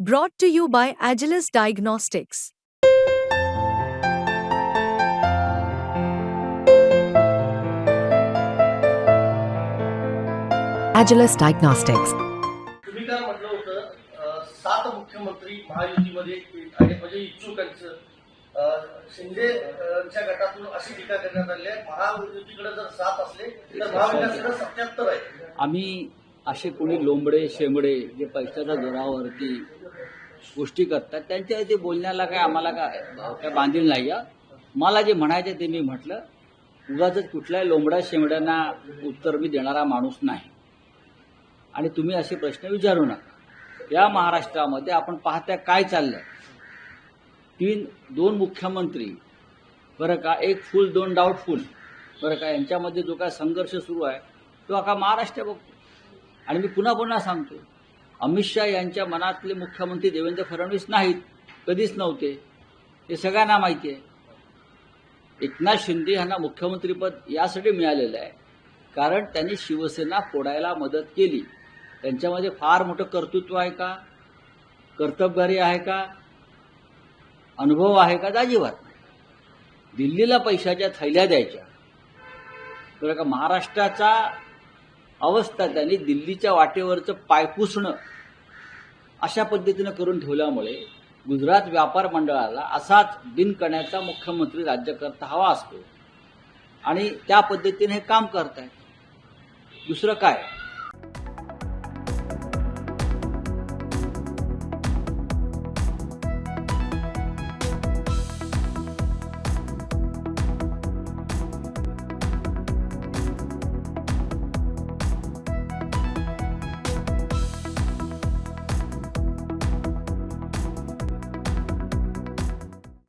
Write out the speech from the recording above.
Brought to you by Agilus Diagnostics. Agilus Diagnostics. तुम्ही काय म्हटलं होतं अं, सात मुख्यमंत्री महायुतीमध्ये आहेत म्हणजे इच्छुकांचं अं, शिंदे अं, च्या गटातून अशी टीका करण्यात आली आहे महायुतीकडे जर सात असले तर महाविकासकडे सत्याहत्तर आहे आम्ही असे कोणी लोंबडे शेंबडे जे पैशाच्या जोरावरती गोष्टी करतात त्यांच्या ते बोलण्याला काय आम्हाला काय काय बांधील नाही मला जे म्हणायचं ते मी म्हटलं उगाच कुठल्याही लोंबड्या शेंबड्यांना उत्तर मी देणारा माणूस नाही. आणि तुम्ही असे प्रश्न विचारू नका. या महाराष्ट्रामध्ये आपण पाहत्या काय चाललंय. तीन दोन मुख्यमंत्री बरं का एक फुल दोन डाऊटफुल बरं का यांच्यामध्ये जो काय संघर्ष सुरू आहे तो अका महाराष्ट्र बघतो आणि मी पुन्हा पुन्हा सांगतो अमित शहा यांच्या मनातले मुख्यमंत्री देवेंद्र फडणवीस नाहीत कधीच नव्हते. हे सगळ्यांना माहिती आहे. एकनाथ शिंदे यांना मुख्यमंत्रीपद यासाठी मिळालेलं आहे. कारण त्यांनी शिवसेना फोडायला मदत केली. त्यांच्यामध्ये फार मोठं कर्तृत्व आहे का? कर्तबगारी आहे का? अनुभव आहे का? अजिबात नाही. दिल्लीला पैशाच्या थैल्या द्यायच्या. बरं का महाराष्ट्राचा अवस्था त्यांनी दिल्लीच्या वाटेवरचं पायपुसणं अशा पद्धतीनं करून ठेवल्यामुळे गुजरात व्यापार मंडळाला असाच दिन करण्याचा मुख्यमंत्री राज्यकर्ता हवा असतो. आणि त्या पद्धतीने हे काम करतायत. दुसरं काय?